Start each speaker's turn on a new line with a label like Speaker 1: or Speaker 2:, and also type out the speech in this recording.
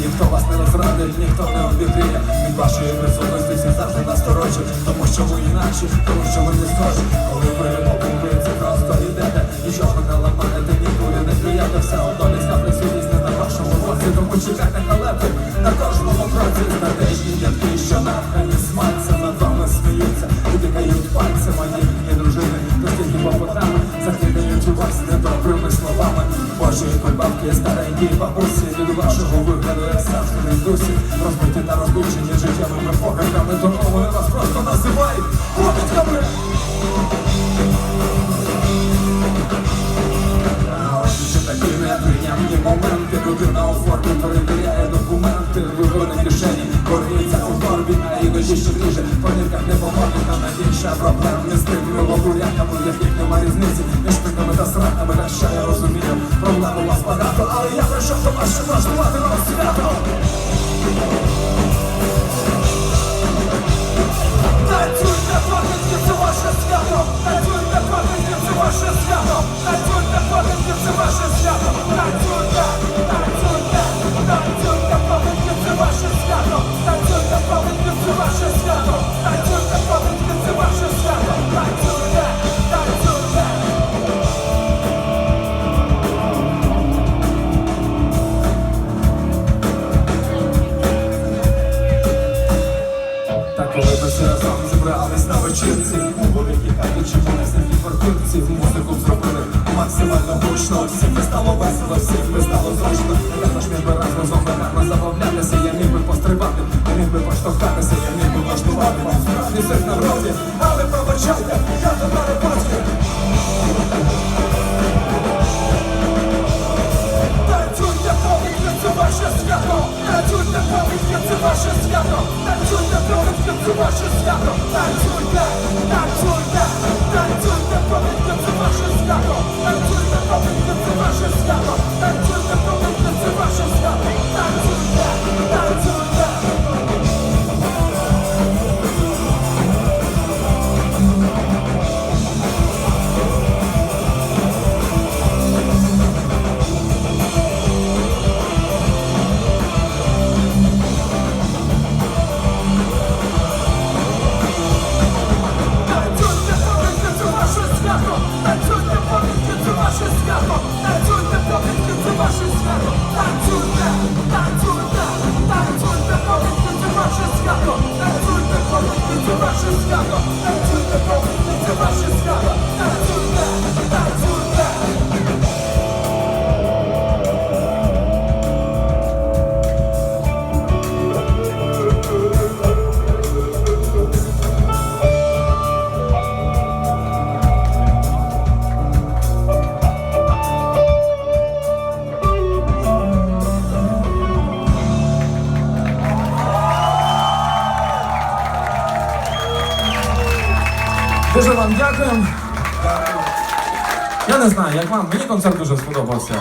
Speaker 1: ніхто вас не розрадить, ніхто не обігріє Від вашої присутності всі завжди насторожі Тому що ви інакші, тому що ви не схожі. Коли ви це просто йдете Нічого не ламаєте, нікуди не клюєте Все одно людська присутність не на вашому боці. Тому чекайте халепи на кожному кроці. Стратежні дядки, що на нахані сматься Над вами сміються. І пальцями бабусі Від вашого вигляду, як не дусі. Розбиті та розлучені життєвими погребами Тому вони вас просто називають ще такі неприємні моменти. Людина у формі перевіряє документи. Вибори кишені, корніться у торбі А іноді ще Найбільша проблема не з тими В яких нема різниці. Між пиками та сраками на що я розумію, проблем у вас багато Але я прийшов до вас, щоб влаштувати вам свято зібрались У великій хаті чи самі квартирці Музику зробили. Максимально гучно. Всім не стало весело, всім би стало зручно. Також міг би разом з вами забавлятися. Я міг би пострибати, я міг би поштовхатися Я міг би влаштувати. Вам справді всіх на роті Але пробачайте, я до Дуже вам дякую. Я не знаю, як вам. Мені концерт дуже сподобався.